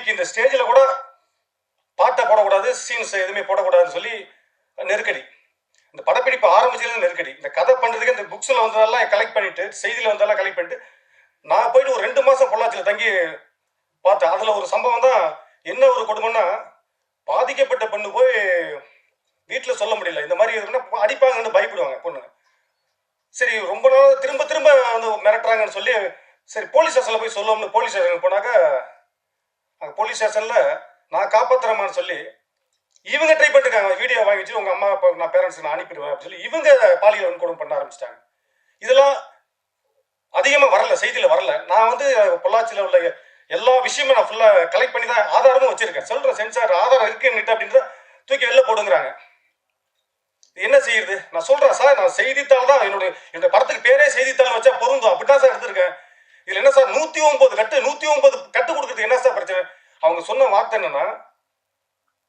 இன்னைக்கு இந்த ஸ்டேஜில் கூட பாட்டை போடக்கூடாது சீன்ஸ் எதுவுமே போடக்கூடாதுன்னு சொல்லி நெருக்கடி. இந்த படப்பிடிப்பு ஆரம்பிச்சதுல நெருக்கடி. இந்த கதை பண்ணுறதுக்கு இந்த புக்ஸில் வந்ததெல்லாம் கலெக்ட் பண்ணிட்டு செய்தியில் வந்ததெல்லாம் கலெக்ட் பண்ணிட்டு நான் போயிட்டு ஒரு ரெண்டு மாதம் பொள்ளாச்சியில் தங்கி பார்த்தேன். அதில் ஒரு சம்பவம் தான் என்ன ஒரு கொடுமைன்னா பாதிக்கப்பட்ட பொண்ணு போய் வீட்டில் சொல்ல முடியல. இந்த மாதிரி இருக்குன்னா அடிப்பாங்கன்னு பயப்படுவாங்க பொண்ணு. சரி ரொம்ப நாள் திரும்ப திரும்ப வந்து மிரட்டுறாங்கன்னு சொல்லி சரி போலீஸ் ஸ்டேஷனில் போய் சொல்லுவோம்னு போலீஸ் ஸ்டேஷனுக்கு போனாக்க போலீஸ் ஸ்டேஷனில் நான் காப்பாத்துறேமான்னு சொல்லி இவங்க ட்ரை பண்ணிருக்காங்க வீடியோ வாங்கி வச்சு உங்கள் அம்மா அப்பா நான் பேரண்ட்ஸுக்கு நான் அனுப்பிடுவேன் அப்படின்னு சொல்லி இவங்க பாலியல் வன்கொடும் பண்ண ஆரம்பிச்சிட்டாங்க. இதெல்லாம் அதிகமாக வரல செய்தியில் வரல. நான் வந்து பொள்ளாச்சியில் உள்ள எல்லா விஷயமும் நான் ஃபுல்லாக கலெக்ட் பண்ணி தான் ஆதாரமும் வச்சுருக்கேன். சொல்கிறேன் சென்சார் ஆதாரம் இருக்கு அப்படின்றத தூக்கி வெளில போடுங்கிறாங்க. என்ன செய்யுது? நான் சொல்கிறேன் சார் நான் செய்தித்தாள் தான் என்னுடைய என்னுடைய படத்துக்கு பேரே செய்தித்தாள் வச்சா பொருந்தும். அப்படி தான் சார் எடுத்திருக்கேன். இதில் என்ன சார் நூற்றி ஒம்பது கட்டு நூற்றி ஒம்பது கட்டு கொடுக்குறது என்ன அவங்க சொன்ன வார்த்தை என்னன்னா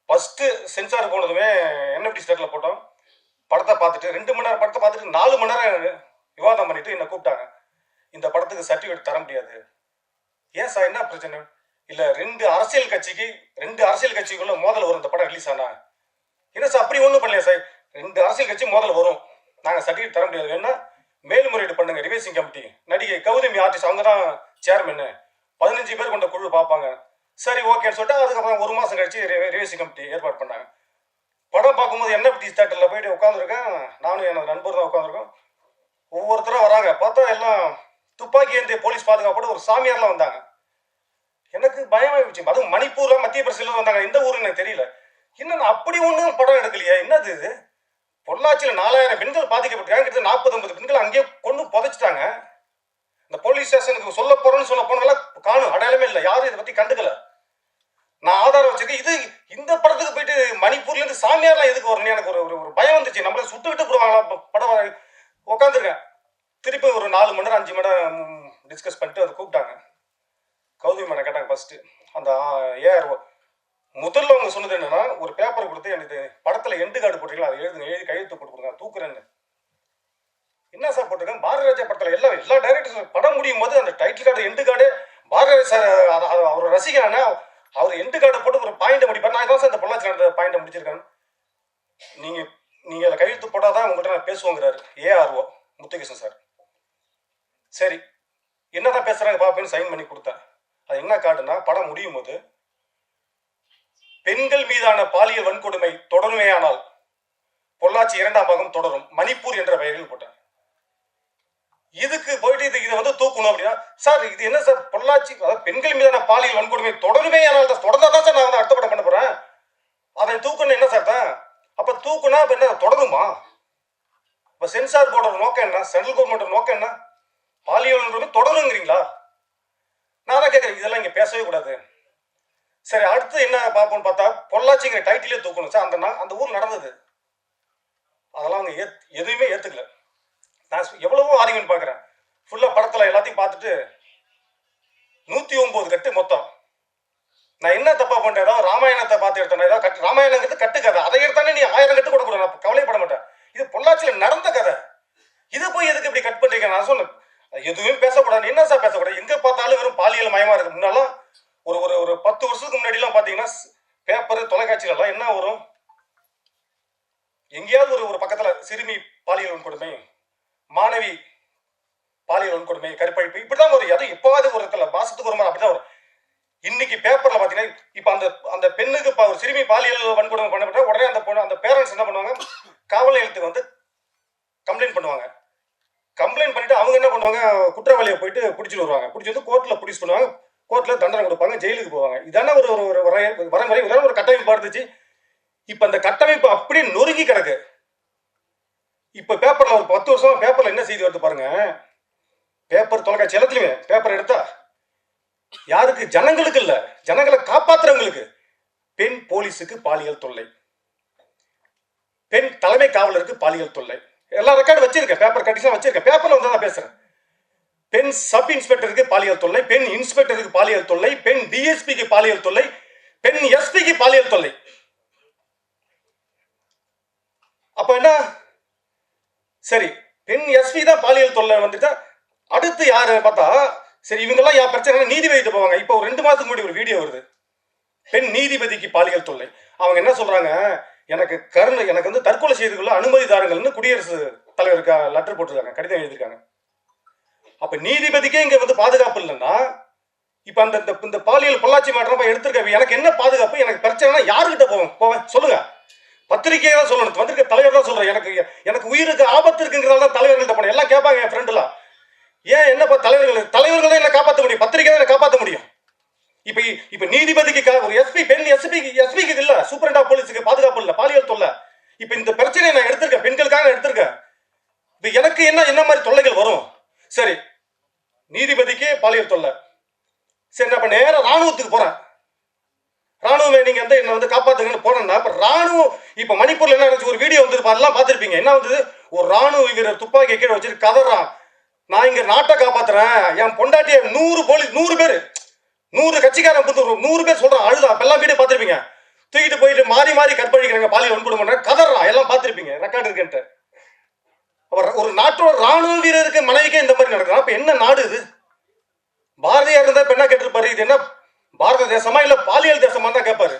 ஃபஸ்ட்டு சென்சார் போனதுமே என்எஃப்டி ஸ்டேட்டில் போட்டோம். படத்தை பார்த்துட்டு ரெண்டு மணி நேரம் படத்தை பார்த்துட்டு நாலு மணி நேரம் விவாதம் பண்ணிட்டு என்னை கூப்பிட்டாங்க. இந்த படத்துக்கு சர்டிஃபிகேட் தர முடியாது. ஏன் சார் என்ன பிரச்சனை? இல்லை ரெண்டு அரசியல் கட்சிக்கு ரெண்டு அரசியல் கட்சிக்குள்ள மோதல் வரும் இந்த படம் ரிலீஸ் ஆனா. என்ன சார் அப்படி ஒன்றும் பண்ணலையா சார்? ரெண்டு அரசியல் கட்சி மோதல் வரும். நாங்கள் சர்டிஃபிகேட் தர முடியாது. வேணா மேல்முறையீடு பண்ணுங்க ரிவைசிங் கமிட்டி நடிகை கௌதமி ஆர்டிஸ்ட் அவங்க தான் சேர்மன் பதினஞ்சு பேர் கொண்ட குழு பார்ப்பாங்க. சரி ஓகேன்னு சொல்லிட்டு அதுக்கப்புறம் ஒரு மாதம் கழிச்சு ரிவைசிங் கமிட்டி ஏற்பாடு பண்ணாங்க. படம் பார்க்கும்போது என்எஃப்டி தேட்டரில் போயிட்டு உட்காந்துருக்கேன் நானும் எனது நண்பர் தான் உட்காந்துருக்கோம் ஒவ்வொருத்தரும் வராங்க. பார்த்தா எல்லாம் துப்பாக்கி ஏந்திய போலீஸ் பாதுகாப்போட ஒரு சாமியார்லாம் வந்தாங்க. எனக்கு பயமாயிடுச்சு. அதுவும் மணிப்பூரில் மத்திய பிரதேசத்துல வந்தாங்க. எந்த ஊருன்னு எனக்கு தெரியல. இன்னும் அப்படி ஒன்றும் படம் எடுக்கலையே? என்னது இது? பொள்ளாச்சியில் நாலாயிரம் பெண்கள் பாதிக்கப்பட்டிருக்காங்க. கிட்ட நாற்பது ஐம்பது பெண்கள் அங்கேயே கொண்டு புதைச்சிட்டாங்க. இந்த போலீஸ் ஸ்டேஷனுக்கு சொல்ல போகிறோன்னு சொல்ல போனதெல்லாம் காணும். அடையாளமே இல்லை. யாரும் இதை பற்றி கண்டுக்கலை. நான் ஆதாரம் வச்சிருக்கேன் இது இந்த படத்துக்கு போயிட்டு மணிப்பூர்ல இருந்து சாமியார்லாம் எதுக்கு வரணும் எனக்கு ஒரு ஒரு ஒரு பயம் வந்துச்சு. நம்மள சுட்டுக்கிட்டு போடுவாங்களா? படம் உட்காந்துருக்கேன் திருப்பி ஒரு நாலு மணி நேரம் அஞ்சு மணி நேரம் டிஸ்கஸ் பண்ணிட்டு அதை கூப்பிட்டாங்க. கௌதமி மேடம் கேட்டாங்க ஃபர்ஸ்ட் அந்த ஏஆர் முதல்ல அவங்க சொன்னது என்னன்னா ஒரு பேப்பர் கொடுத்து எனக்கு படத்துல எண்டு கார்டு போட்டீங்களா அதை எழுதுங்க. எழுதி கையெழுத்து போட்டு கொடுங்க. தூக்குறேன்னு. என்ன சார் போட்டிருக்கேன்? பாரதி ராஜா படத்துல எல்லா எல்லா டைரக்டர்ஸ் படம் முடியும் போது அந்த title card end card Bharathi Raja sir அத- அவர் ரசிகரான அவர் எண்டு கார்டை போட்டு ஒரு பாயிண்ட் முடிப்பார். நான் தான் சார் இந்த பொள்ளாச்சி நடந்த பாயிண்ட் முடிச்சிருக்கேன். நீங்க நீங்க அதில் கையெழுத்து போட்டாதான் உங்கள்கிட்ட நான் பேசுவோங்கிறாரு ஏஆர்ஓ முத்துகிருஷ்ணன் சார். சரி என்னதான் பேசுறாங்க பாப்பேன்னு சைன் பண்ணி கொடுத்தேன். அது என்ன காட்டுனா படம் முடியும் போது பெண்கள் மீதான பாலியல் வன்கொடுமை தொடருமேயானால் பொள்ளாச்சி இரண்டாம் பாகம் தொடரும். மணிப்பூர் என்ற பெயரில் போட்டேன். இதுக்கு போயிட்டு இது இதை வந்து தூக்கணும் அப்படின்னா சார் இது என்ன சார் பொள்ளாச்சி அதாவது பெண்கள் மீதான பாலியல் வன்கொடுமை தொடருமே ஆனால் தான் தொடர்ந்தா தான் சார் நான் வந்து அடுத்த படம் பண்ண போறேன். அதை தூக்கணும் என்ன சார் தான்? அப்ப தூக்குனா அப்ப என்ன தொடருமா? இப்ப சென்சார் போர்டோட நோக்கம் என்ன? சென்ட்ரல் கவர்மெண்ட் நோக்கம் என்ன? பாலியல் வன்கொடுமை தொடருங்கிறீங்களா? நான் தான் கேட்குறேன் இதெல்லாம் இங்கே பேசவே கூடாது. சரி அடுத்து என்ன பார்ப்போம்னு பார்த்தா பொள்ளாச்சிங்கிற டைட்டிலே தூக்கணும் சார். அந்த அந்த ஊர் நடந்தது. அதெல்லாம் அவங்க ஏத் எதுவுமே ஏற்றுக்கல நான் எவ்வளவோ ஆர்குமெண்ட் பார்க்குறேன். ஃபுல்லாக படத்தில் எல்லாத்தையும் பார்த்துட்டு நூற்றி ஒம்பது கட்டு மொத்தம். நான் என்ன தப்பா பண்ணிட்டேன் ஏதாவது ராமாயணத்தை பார்த்து எடுத்தேன் ஏதாவது கட்டு ராமாயணங்கிறது கட்டு கதை. அதை எடுத்தானே நீ ஆயிரம் கட்டு கூட நான் கவலைப்பட மாட்டேன். இது பொள்ளாச்சியில் நடந்த கதை. இது போய் எதுக்கு இப்படி கட் பண்ணுறீங்க நான் சொன்னேன் எதுவுமே பேசக்கூடாது. என்ன சார் பேசக்கூடாது? எங்கே பார்த்தாலும் வெறும் பாலியல் மயமாக இருக்குது முன்னெல்லாம் ஒரு ஒரு ஒரு பத்து வருஷத்துக்கு முன்னாடிலாம் பார்த்தீங்கன்னா பேப்பர் தொலைக்காட்சியிலலாம் என்ன வரும்? எங்கேயாவது ஒரு ஒரு பக்கத்தில் சிறுமி பாலியல் வன்கொடுமை. மாணவி பாலியல் வன்கொடுமை கருப்பழிப்பு இப்படிதான் ஒரு எதுவும் எப்போவாது ஒரு இடத்துல மாசத்துக்கு ஒரு முறை அப்படிதான் வரும். இன்னைக்கு பேப்பர்ல பாத்தீங்கன்னா இப்ப அந்த அந்த பெண்ணுக்கு இப்போ ஒரு சிறுமி பாலியல் வன்கொடுமை பண்ணப்பட்ட உடனே அந்த பொண்ணு அந்த பேரண்ட்ஸ் என்ன பண்ணுவாங்க? காவல் நிலையத்துக்கு வந்து கம்ப்ளைண்ட் பண்ணுவாங்க. கம்ப்ளைண்ட் பண்ணிட்டு அவங்க என்ன பண்ணுவாங்க? குற்றவாளியை போயிட்டு பிடிச்சிட்டு வருவாங்க. பிடிச்சி வந்து கோர்ட்ல பிடிச்சி பண்ணுவாங்க. கோர்ட்ல தண்டனை கொடுப்பாங்க ஜெயிலுக்கு போவாங்க. இதான ஒரு ஒரு வரமுறை வரைய- இதான ஒரு கட்டமைப்பு இருந்துச்சு இப்ப அந்த கட்டமைப்பு அப்படியே நொறுங்கி கிடக்கு. இப்போ பேப்பர்ல ஒரு பத்து வருஷமா பேப்பர்ல என்ன செய்தி வருது பாருங்க? பேப்பர் தொலைக்காட்சி எல்லாத்துலயுமே பேப்பர் எடுத்தா யாருக்கு? ஜனங்களுக்கு இல்ல. ஜனங்களை காப்பாத்துறவங்களுக்கு. பெண் போலீஸுக்கு பாலியல் தொல்லை. பெண் தலைமை காவலருக்கு பாலியல் தொல்லை. எல்லா ரெக்கார்டு வச்சிருக்கேன். பேப்பர் கட்டிஷன் வச்சிருக்கேன். பேப்பர்ல வந்து தான் பேசுறேன். பெண் சப் இன்ஸ்பெக்டருக்கு பாலியல் தொல்லை. பெண் இன்ஸ்பெக்டருக்கு பாலியல் தொல்லை. பெண் டிஎஸ்பிக்கு பாலியல் தொல்லை. பெண் எஸ்பிக்கு பாலியல் தொல்லை. அப்ப என்ன? சரி பெண் எஸ்பி தான் பாலியல் தொல்லை வந்துட்டா அடுத்து யாரு பார்த்தா சரி இவங்கெல்லாம் யா பிரச்சனை நீதிபதி போவாங்க. இப்போ ஒரு ரெண்டு மாதத்துக்கு முன்னாடி ஒரு வீடியோ வருது. பெண் நீதிபதிக்கு பாலியல் தொல்லை. அவங்க என்ன சொல்றாங்க? எனக்கு கருணை எனக்கு வந்து தற்கொலை செய்து கொள்ள அனுமதி தாருங்கள்னு குடியரசு தலைவருக்கு லெட்டர் போட்டிருக்காங்க கடிதம் எழுதியிருக்காங்க. அப்ப நீதிபதிக்கே இங்க வந்து பாதுகாப்பு இல்லைன்னா இப்ப அந்த இந்த- இந்த பாலியல் பொள்ளாச்சி மாற்றம் எடுத்திருக்க எனக்கு என்ன பாதுகாப்பு? எனக்கு பிரச்சனைனா யாருக்கிட்ட போவேன் போவேன் சொல்லுங்க. பத்திரிகையை தான் சொல்லணும். பத்திரிகை தலைவர் தான் சொல்கிறேன் எனக்கு எனக்கு உயிருக்கு ஆபத்து இருக்குங்கிறதால தான் தலைவர்கள்ட்ட போனேன். எல்லாம் கேட்பாங்க என் ஃப்ரெண்டுலாம் ஏன் என்னப்பா தலைவர்கள் தலைவர்கள் தான் என்ன காப்பாற்ற முடியும். பத்திரிகை தான் என்ன காப்பாற்ற முடியும். இப்போ இப்போ நீதிபதிக்கு ஒரு எஸ்பி பெண் எஸ்பி எஸ்பிக்கு இல்லை. சூப்பரண்டா போலீஸுக்கு பாதுகாப்பு இல்லை. பாலியல் தொல்லை. இப்போ இந்த பிரச்சனையை நான் எடுத்திருக்கேன். பெண்களுக்காக எடுத்திருக்கேன். இப்போ எனக்கு என்ன என்ன மாதிரி தொல்லைகள் வரும்? சரி. நீதிபதிக்கு பாலியல் தொல்லை. சரி நான் இப்போ நேராக ராணுவத்துக்கு போகிறேன் என்ன வந்து இப்ப ராணுவம் இப்ப மணிப்பூர்ல என்ன நடந்துச்சு? ஒரு வீடியோ வந்து அதெல்லாம் பார்த்திருப்பீங்க என்ன வந்தது? ஒரு ராணுவ வீரர் துப்பாக்கி கீழே வச்சுட்டு கதறான் நான் இங்க நாட்டை காப்பாத்துறேன். என் பொண்டாட்டிய நூறு போலீஸ் நூறு பேர் நூறு கட்சிக்காரன் புத்து நூறு பேர் சொல்றான் அழுதான் அப்ப எல்லாம் வீடியோ பார்த்திருப்பீங்க தூக்கிட்டு போயிட்டு மாறி மாறி கற்பழிக்கிறாங்க பாலியல் வன்புணம் பண்றாங்க கதறான் எல்லாம் பார்த்திருப்பீங்க ரெக்கார்டு இருக்குன்ட்டு. அவர் ஒரு நாட்டோட ராணுவ வீரருக்கு மனைவிக்கே இந்த மாதிரி நடக்குது? அப்ப என்ன நாடு இது? பாரதியார் இருந்தா இப்ப என்ன கேட்டிருப்பாரு? இது என்ன பாரத தேசமா இல்ல பாலியல் தேசமா தான் கேட்பாரு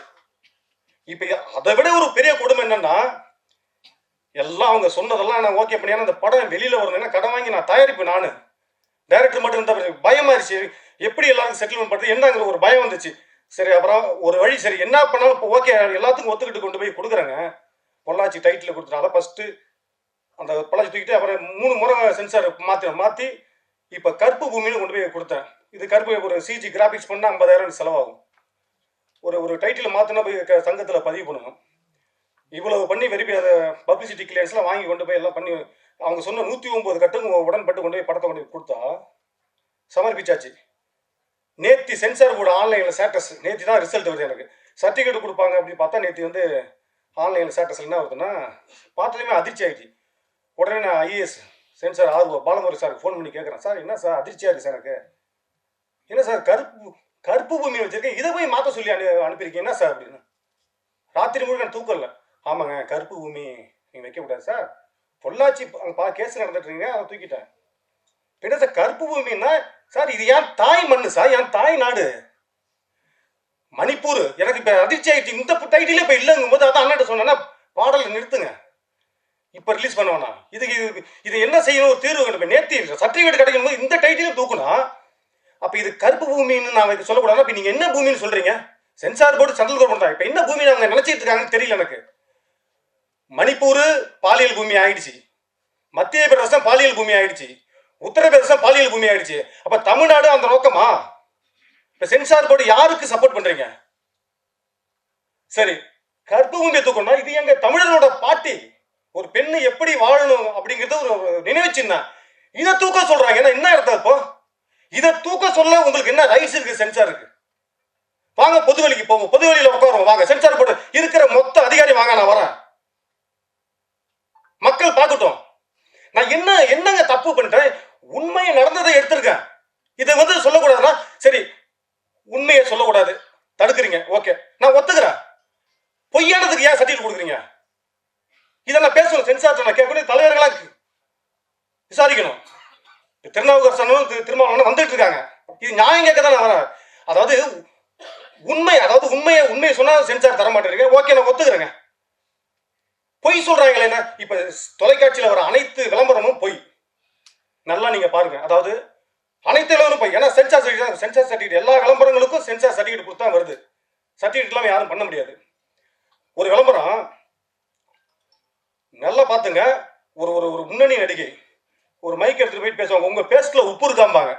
இப்ப அதை விட ஒரு பெரிய கொடுமை என்னன்னா எல்லாம் அவங்க சொன்னதெல்லாம் நான் ஓகே பண்ணி அந்த படம் வெளியில வரணும்னா கடன் வாங்கி நான் தயாரிப்பு நானு. டைரக்டர் மட்டும் இருந்தா பயமாயிருச்சு. எப்படி எல்லாருக்கும் செட்டில்மெண்ட் பண்ணுறது என்னங்கிற ஒரு பயம் வந்துச்சு. சரி அப்புறம் ஒரு வழி சரி என்ன பண்ணாலும் இப்போ ஓகே எல்லாத்துக்கும் ஒத்துக்கிட்டு கொண்டு போய் கொடுக்குறாங்க. பொள்ளாச்சி டைட்டில் கொடுத்துட்டால ஃபஸ்ட்டு அந்த பொள்ளாச்சி தூக்கிட்டு அப்புறம் மூணு முறை சென்சார் மாற்றி மாற்றி இப்போ கருப்பு பூமின்னு கொண்டு போய் கொடுத்தேன். இது கருப்பு ஒரு சிஜி கிராஃபிக்ஸ் பண்ணால் ஐம்பதாயிரம் செலவாகும். ஒரு ஒரு டைட்டில் மாற்றினா போய் க- பதிவு பண்ணணும். இவ்வளவு பண்ணி வெரிஃபை அதை பப்ளிசிட்டி கிளியர்ஸ்லாம் வாங்கி கொண்டு போய் எல்லாம் பண்ணி அவங்க சொன்ன நூற்றி ஒம்பது கட்டுங்க உடன்பட்டு கொண்டு போய் படத்தை கொண்டு போய் கொடுத்தா சமர்ப்பிச்சாச்சு. நேத்தி சென்சார் போர்டு ஆன்லைனில் ஸ்டேட்டஸ் நேத்தி தான் ரிசல்ட் வருது எனக்கு. சர்டிஃபிகேட் கொடுப்பாங்க அப்படி பார்த்தா நேத்தி வந்து ஆன்லைனில் ஸ்டேட்டஸ் என்ன வருதுன்னா பார்த்ததுமே அதிர்ச்சி ஆயிடுச்சு. உடனே நான் ஐஏஎஸ் சென்சார் ஆர்வம் பாலமுறை சாருக்கு ஃபோன் பண்ணி கேட்குறேன் சார் என்ன சார் அதிர்ச்சியாக இருக்குது சார் எனக்கு என்ன சார் கருப்பு கருப்பு பூமி வச்சிருக்கேன் இதை போய் மாற்ற சொல்லி அனு அனுப்பியிருக்கீங்கன்னா சார் அப்படின்னு. ராத்திரி முழுக்க நான் தூக்கல ஆமாங்க கருப்பு பூமி நீங்கள் வைக்கக்கூடாது சார். பொள்ளாச்சி பா கேஸ் நடந்துட்டுருங்க அதை தூக்கிட்டேன். என்ன சார் கருப்பு பூமின்னா சார் இது ஏன் தாய் மண்ணு சார்? என் தாய் நாடு? மணிப்பூர் எனக்கு இப்போ அதிர்ச்சி ஆகிடுச்சு இந்த டைட்டிலே இப்போ இல்லைங்கும் போது அதான் அண்ணன் சொன்னேன்னா பாடலை நிறுத்துங்க. இப்போ ரிலீஸ் பண்ணுவேண்ணா இதுக்கு இது இது என்ன செய்யணும் ஒரு தீர்வு கண்டு நேர்த்தி சர்டிஃபிகேட் கிடைக்கும் போது இந்த டைட்டிலும் தூக்கணும் அப்போ இது கருப்பு பூமின்னு நான் இது சொல்லக்கூடாது. அப்ப நீங்கள் என்ன பூமின்னு சொல்கிறீங்க சென்சார் போர்டு சென்ட்ரல் கவர்மெண்ட் தான் என்ன பூமி அவங்க நினைச்சிட்டு இருக்காங்கன்னு தெரியல எனக்கு. மணிப்பூர் பாலியல் பூமி ஆயிடுச்சு. மத்திய பிரதேசம் பாலியல் பூமி ஆயிடுச்சு. உத்தரப்பிரதேசம் பாலியல் பூமி ஆயிடுச்சு. அப்ப தமிழ்நாடு அந்த நோக்கமா? இப்ப சென்சார் போர்டு யாருக்கு சப்போர்ட் பண்றீங்க? சரி கற்பு பூமியை தூக்கணும் இது எங்க தமிழரோட பாட்டி ஒரு பெண்ணு எப்படி வாழணும் அப்படிங்கிறது ஒரு நினைவு சின்ன இதை தூக்க சொல்றாங்க. என்ன என்ன அர்த்தம் இப்போ? இதை தூக்க சொல்ல உங்களுக்கு என்ன ரைட்ஸ் இருக்கு சென்சாருக்கு வாங்க பொதுவெளிக்கு போவோம். பொதுவெளியில உட்காருவோம். வாங்க சென்சார் போட்டு இருக்கிற மொத்த அதிகாரி வாங்க நான் வரேன். மக்கள் பார்க்கட்டும். நான் என்ன என்னங்க தப்பு பண்ணிட்டேன்? உண்மையை நடந்ததை எடுத்திருக்கேன் இதை வந்து சொல்லக்கூடாதுன்னா சரி உண்மையை சொல்லக்கூடாது. தடுக்கிறீங்க. ஓகே நான் ஒத்துக்கிறேன். பொய்யானதுக்கு ஏன் சர்டிஃபிகேட் கொடுக்குறீங்க? இதை நான் பேசணும் சென்சார் நான் கேட்கணும். தலைவர்களாக விசாரிக்கணும். திருநாவுக்கரசனும் திருமாவளவனும் இது நியாயம் கேட்க தான் நான் வரேன் அதாவது உண்மை அதாவது உண்மையை உண்மையை சொன்னா சென்சார் தர மாட்டேங்க ஓகே நான் ஒத்துக்கிறேங்க. பொய் சொல்றாங்களே என்ன? இப்ப தொலைக்காட்சியில வர அனைத்து விளம்பரமும் பொய். நல்லா நீங்க பாருங்க. அதாவது அனைத்து விளம்பரம் பொய். ஏன்னா சென்சார் சர்டிஃபிகேட் சென்சார் சர்டிஃபிகேட் எல்லா விளம்பரங்களுக்கும் சென்சார் சர்டிஃபிகேட் கொடுத்தா வருது. சர்டிஃபிகேட் யாரும் பண்ண முடியாது. ஒரு விளம்பரம் நல்லா பார்த்துங்க. ஒரு ஒரு ஒரு முன்னணி நடிகை. ஒரு மைக் எடுத்துட்டு போயிட்டு பேசுவாங்க. உங்க பேஸ்ட்ல உப்பு இருக்காம்பாங்க.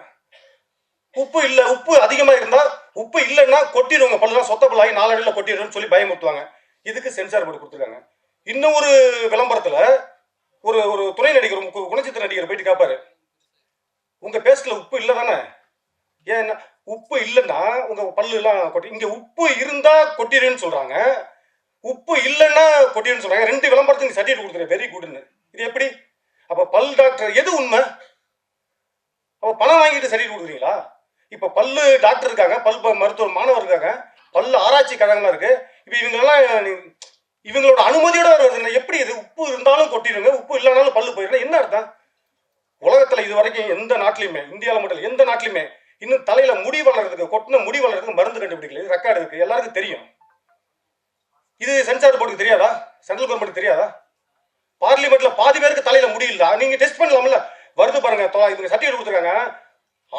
உப்பு இல்ல உப்பு அதிகமா இருந்தா உப்பு இல்லைன்னா கொட்டிடுவாங்க பல்லாம் சொத்த பல்லாகி நாலடியில் கொட்டிடுன்னு சொல்லி பயமுறுத்துவாங்க. இதுக்கு சென்சார் போர்டு கொடுத்துருக்காங்க. இன்னும் ஒரு விளம்பரத்தில் ஒரு ஒரு துணை நடிகர் குணச்சித்திர நடிகர் போயிட்டு கேட்பாரு உங்க பேஸ்ட்ல உப்பு இல்லை தானே? ஏன் உப்பு இல்லைன்னா உங்க பல்லு எல்லாம் கொட்டி இங்க உப்பு இருந்தா கொட்டிடுன்னு சொல்றாங்க. உப்பு இல்லைன்னா கொட்டிடுன்னு சொல்றாங்க. ரெண்டு விளம்பரத்துக்கு சர்டிஃபிகேட் கொடுத்துருக்கேன் வெரி குட்னு இது எப்படி? அப்ப பல் டாக்டர் எது உண்மை? அப்ப பணம் வாங்கிட்டு சர்டிஃபிகேட் கொடுக்குறீங்களா? இப்ப பல்லு டாக்டர் இருக்காங்க பல் மருத்துவர் மாணவர் இருக்காங்க பல்லு ஆராய்ச்சி கழகமா இருக்கு. இப்ப இவங்களெல்லாம் இவங்களோட அனுமதியோட வருது. எப்படி இது? உப்பு இருந்தாலும் கொட்டிடுங்க உப்பு இல்லைனாலும் பல்லு போயிடும் என்ன அர்த்தம்? உலகத்துல இது வரைக்கும் எந்த நாட்டிலையுமே இந்தியாவில் மட்டும் இல்லை எந்த நாட்டிலையுமே இன்னும் தலையில முடி வளர்றதுக்கு கொட்டின முடி வளர்றதுக்கு மருந்து கண்டுபிடிக்கல. இது ரெக்கார்டு இருக்கு. எல்லாருக்கும் தெரியும். இது சென்சார் போர்டுக்கு தெரியாதா? சென்ட்ரல் கவர்மெண்ட் தெரியாதா? பார்லிமெண்ட்ல பாதி பேருக்கு தலையில முடியல நீங்க டெஸ்ட் பண்ணலாம்ல. வருது பாருங்க இவங்க சர்டிஃபிகேட் கொடுத்துருக்காங்க.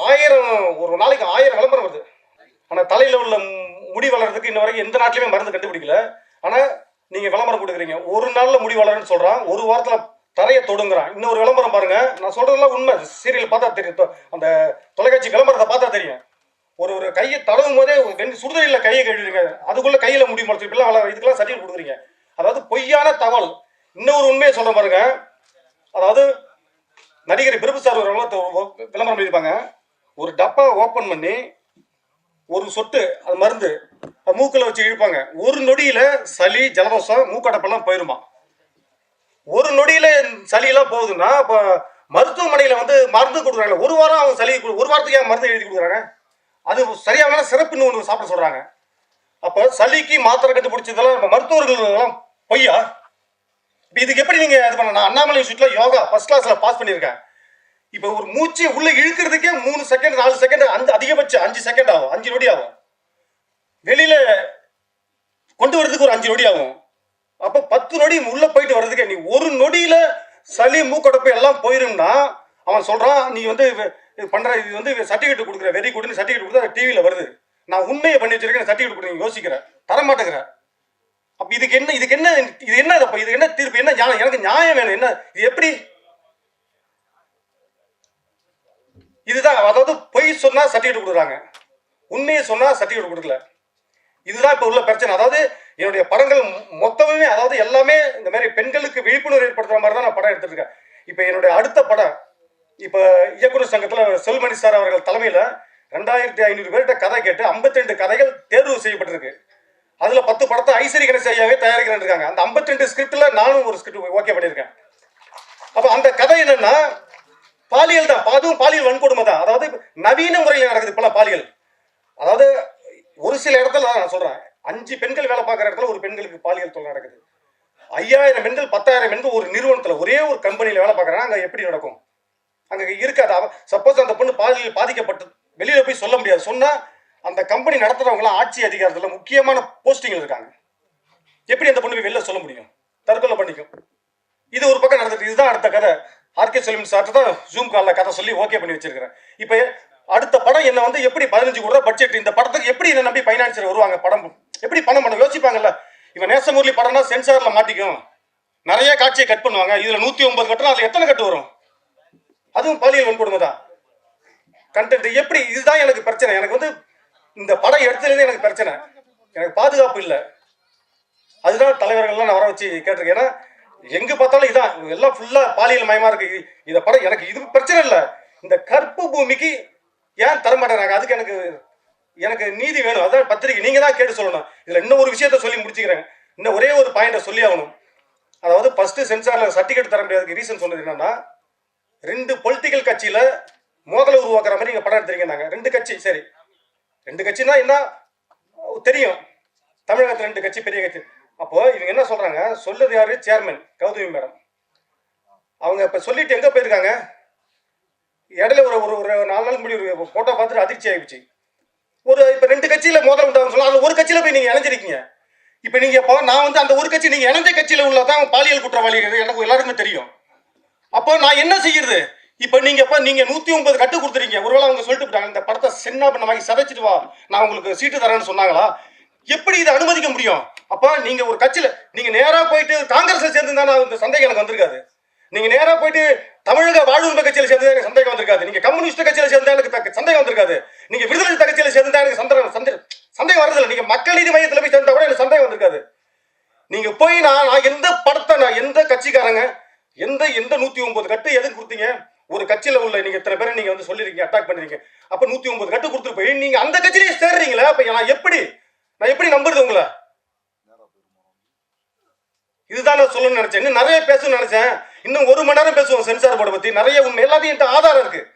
ஆயிரம் ஒரு நாளைக்கு ஆயிரம் விளம்பரம் வருது. ஆனால் தலையில் உள்ள முடி வளர்றதுக்கு இன்ன வரைக்கும் எந்த நாட்டிலுமே மருந்து கண்டுபிடிக்கல. ஆனால் நீங்கள் விளம்பரம் கொடுக்குறீங்க. ஒரு நாளில் முடி வளரும்னு சொல்கிறான் ஒரு வாரத்தில் தரையை தொடுங்கிறான். இன்னொரு விளம்பரம் பாருங்க. நான் சொல்கிறதெல்லாம் உண்மை. சீரியல் பார்த்தா தெரியும் அந்த தொலைக்காட்சி விளம்பரத்தை பார்த்தா தெரியும். ஒரு ஒரு கையை தடவும் போதே ஒரு ரெண்டு கையை கழுவிடுங்க. அதுக்குள்ளே கையில் முடி முளைச்சு இப்பெல்லாம் வளர இதுக்கெல்லாம் சர்டிஃபிகேட் கொடுக்குறீங்க. அதாவது பொய்யான தகவல். இன்னொரு உண்மையை சொல்கிறேன் பாருங்க. அதாவது நடிகர் பிரபு சார் ஒரு விளம்பரம் பண்ணியிருப்பாங்க ஒரு டப்பா ஓப்பன் பண்ணி ஒரு சொட்டு அது மருந்து மூக்கில் வச்சு இழுப்பாங்க. ஒரு நொடியில சளி ஜலதோஷம் மூக்கடப்பெல்லாம் போயிருமா? ஒரு நொடியில சளியெல்லாம் போகுதுன்னா இப்போ மருத்துவமனையில் வந்து மருந்து கொடுக்குறாங்க. ஒரு வாரம் அவங்க சளி கொடு- ஒரு வாரத்துக்கு ஏன் மருந்து எழுதி கொடுக்குறாங்க? அது சரியான சிறப்புன்னு ஒன்று சாப்பிட சொல்கிறாங்க அப்போ சளிக்கு மாத்திரை கண்டுபிடிச்சதெல்லாம் நம்ம மருத்துவர்கள் எல்லாம் பொய்யா? இப்போ இதுக்கு எப்படி நீங்கள் இது பண்ண நான் அண்ணாமலை யூனிவர்சிட்டியில யோகா ஃபர்ஸ்ட் கிளாஸில் பாஸ் பண்ணியிருக்கேன். இப்போ ஒரு மூச்சு உள்ள இழுக்கிறதுக்கே மூணு செகண்ட் நாலு செகண்ட் அந்த அதிகபட்சம் அஞ்சு செகண்ட் ஆகும். அஞ்சு நொடி ஆகும். வெளியில கொண்டு வர்றதுக்கு ஒரு அஞ்சு நொடி ஆகும். அப்போ பத்து நொடி உள்ள போயிட்டு வர்றதுக்கு நீ ஒரு நொடியில சளி மூக்கடப்பு எல்லாம் போயிரும்னா அவன் சொல்றான் நீ வந்து இது- இது பண்ற இது வந்து சர்டிஃபிகேட் கொடுக்குற வெரி குட்னு சர்டிஃபிகேட் கொடுத்தா டிவியில வருது. நான் உண்மையை பண்ணி வச்சிருக்கேன் சர்டிஃபிகேட் கொடுங்க யோசிக்கிறேன் தர மாட்டேங்கிறேன் அப்ப இதுக்கு என்ன இதுக்கு என்ன இது என்ன இதுக்கு என்ன தீர்ப்பு என்ன எனக்கு நியாயம் வேணும் என்ன இது எப்படி? இதுதான் அதாவது பொய் சொன்னா சர்டிஃபிகேட் கொடுக்குறாங்க. உண்மையை சொன்னா சர்டிஃபிகேட் கொடுக்கல. இதுதான் இப்போ உள்ள பிரச்சனை. அதாவது என்னுடைய படங்கள் மொத்தமுமே அதாவது எல்லாமே இந்த மாதிரி பெண்களுக்கு விழிப்புணர்வு ஏற்படுத்துற மாதிரி தான் நான் படம் எடுத்திருக்கேன் இப்போ என்னுடைய அடுத்த படம் இப்போ இயக்குநர் சங்கத்தில் செல்மணி சார் அவர்கள் தலைமையில் ரெண்டாயிரத்தி ஐநூறு பேர்கிட்ட கதை கேட்டு 52 கதைகள் தேர்வு செய்யப்பட்டிருக்கு. அதுல பத்து படத்தை ஐஸ்வரி கணேஷ் ஐயாவே தயாரிக்கிறேன் இருக்காங்க. அந்த 52 ஸ்கிரிப்ட்ல நானும் ஒரு ஸ்கிரிப்ட் ஓகே பண்ணியிருக்கேன். அப்ப அந்த கதை என்னன்னா பாலியல் தான். அதுவும் பாலியல் வன்கொடுமை தான். அதாவது நவீன முறையில் நடக்குது இப்பெல்லாம் பாலியல். அதாவது ஒரு சில இடத்துல நான் சொல்றேன். அஞ்சு பெண்கள் வேலை பார்க்குற இடத்துல ஒரு பெண்களுக்கு பாலியல் தொழில் நடக்குது. ஐயாயிரம் பெண்கள் பத்தாயிரம் பெண்கள் ஒரு நிறுவனத்தில் ஒரே ஒரு கம்பெனியில் வேலை பார்க்குறாங்க. அங்கே எப்படி நடக்கும்? அங்கே இருக்காது. சப்போஸ் அந்த பொண்ணு பாலியல் பாதிக்கப்பட்டு வெளியில் போய் சொல்ல முடியாது. சொன்னால் அந்த கம்பெனி நடத்துகிறவங்களாம் ஆட்சி அதிகாரத்தில் முக்கியமான போஸ்டிங்ல இருக்காங்க. எப்படி அந்த பொண்ணு போய் வெளில சொல்ல முடியும்? தற்கொலை பண்ணிக்கும். இது ஒரு பக்கம் நடந்துட்டு இதுதான் அடுத்த கதை. ஆர்கே செல்வன் சார்ட்டு தான் ஜூம் காலில் கதை சொல்லி ஓகே பண்ணி வச்சிருக்கிறேன். இப்போ அடுத்த படம் என்ன வந்து எப்படி பதினஞ்சு கோடி பட்ஜெட் இந்த படத்துக்கு எப்படி என்ன நம்பி ஃபைனான்சியர் வருவாங்க படம்? எப்படி பணம் பண்ண யோசிப்பாங்கல்ல? இவன் நேசமுரளி படம்னா சென்சாரில் மாட்டிக்கும். நிறைய காட்சியை கட் பண்ணுவாங்க. இதில் நூற்றி ஒன்பது கட்டணும் அதில் எத்தனை கட்டு வரும்? அதுவும் பாலியல் வன்கொடுமை தான். கண்டென்ட் எப்படி? இதுதான் எனக்கு பிரச்சனை. எனக்கு வந்து இந்த படம் எடுத்ததுலேருந்து எனக்கு பிரச்சனை. எனக்கு பாதுகாப்பு இல்லை. அதுதான் தலைவர்கள்லாம் நான் வர வச்சு கேட்டிருக்கேன். ஏன்னா எங்க பார்த்தாலும் இதான். எல்லாம் ஃபுல்லா பாலியல் மயமா இருக்கு. இதை இந்த படம் எனக்கு இது பிரச்சனை இல்லை. இந்த கற்பு பூமிக்கு ஏன் தர மாட்டேறாங்க? அதுக்கு எனக்கு எனக்கு நீதி வேணும். அதான் பத்திரிக்கை நீங்க தான் கேட்டு சொல்லணும். இதுல இன்னும் ஒரு விஷயத்த சொல்லி முடிச்சுக்கிறேன். இன்னும் ஒரே ஒரு பாயிண்ட சொல்லி ஆகணும். அதாவது ஃபர்ஸ்ட் சென்சார்ல சர்டிஃபிகேட் தர முடியாதுக்கு ரீசன் சொன்னது என்னன்னா ரெண்டு பொலிட்டிக்கல் கட்சியில மோதலை உருவாக்குற மாதிரி நீங்க படம் எடுத்திருக்கீங்க ரெண்டு கட்சி சரி. ரெண்டு கட்சினா என்ன? தெரியும். தமிழகத்தில் ரெண்டு கட்சி பெரிய கட்சி. அப்போ இவங்க என்ன சொல்றாங்க? சொல்லுது யாரு? Chairman Gautami madam. அவங்க இப்ப சொல்லிட்டு எங்க போயிருக்காங்க? இடையில ஒரு ஒரு ஒரு நாலு நாள் முடி ஒரு போட்டோ பார்த்துட்டு அதிர்ச்சி ஆயிடுச்சு. ஒரு இப்ப ரெண்டு கட்சியில மோதல் உண்டாகும் சொல்லலாம் அதுல ஒரு கட்சியில போய் நீங்க இணைஞ்சிருக்கீங்க. இப்ப நீங்க இப்போ நான் வந்து அந்த ஒரு கட்சி நீங்க இணைஞ்ச கட்சியில உள்ளதான் பாலியல் குற்றவாளிகள் எனக்கு எல்லாருக்குமே தெரியும். அப்போ நான் என்ன செய்யறது? இப்போ நீங்க இப்ப நீங்க நூத்தி ஒன்பது கட்டு கொடுத்துறீங்க ஒருவேளை அவங்க சொல்லிட்டு போட்டாங்க இந்த படத்தை சின்ன பண்ண வாங்கி சதைச்சிட்டு வா நான் உங்களுக்கு சீட்டு தரேன்னு சொன்னாங்களா? எப்படி இதை அனுமதிக்க முடியும்? அப்பா நீங்க ஒரு கட்சியில நீங்க நேரா போயிட்டு காங்கிரஸ்ல சேர்ந்து இந்த சந்தேகம் எனக்கு வந்திருக்காது. நீங்க நேரா போயிட்டு தமிழக வாழ்வுரிமை கட்சியில சேர்ந்து எனக்கு சந்தேகம் வந்திருக்காது. நீங்க கம்யூனிஸ்ட் கட்சியில சேர்ந்தா எனக்கு சந்தேகம் வந்திருக்காது. நீங்க விடுதலை கட்சியில சேர்ந்தா எனக்கு சந்தேகம் சந்தேகம் சந்தேகம் வரதில்லை நீங்க மக்கள் நீதி மையத்துல போய் சேர்ந்தா கூட எனக்கு சந்தேகம் வந்திருக்காது. நீங்க போய் நான் நான் எந்த படத்தை நான் எந்த கட்சிக்காரங்க எந்த எந்த நூத்தி ஒன்பது கட்டு எதுக்கு கொடுத்தீங்க? ஒரு கட்சியில உள்ள நீங்க இத்தனை பேரை நீங்க வந்து சொல்லிருக்கீங்க அட்டாக் பண்ணிருக்கீங்க. அப்ப நூத்தி ஒன்பது கட்டு கொடுத்துட்டு போய் நீங்க அந்த கட்சியிலேயே சேர்றீங்களா அப்ப நான் எப்படி நான் எப்படி நம்புறது உங்களை? இதுதான் நான் சொல்லணும்னு நினைச்சேன். இன்னும் நிறைய பேசணும்னு நினைச்சேன். இன்னும் ஒரு மணி நேரம் பேசுவோம் சென்சார் போர்டை பத்தி. நிறைய உண்மை. எல்லாத்தையும் என்கிட்ட ஆதாரம் இருக்கு.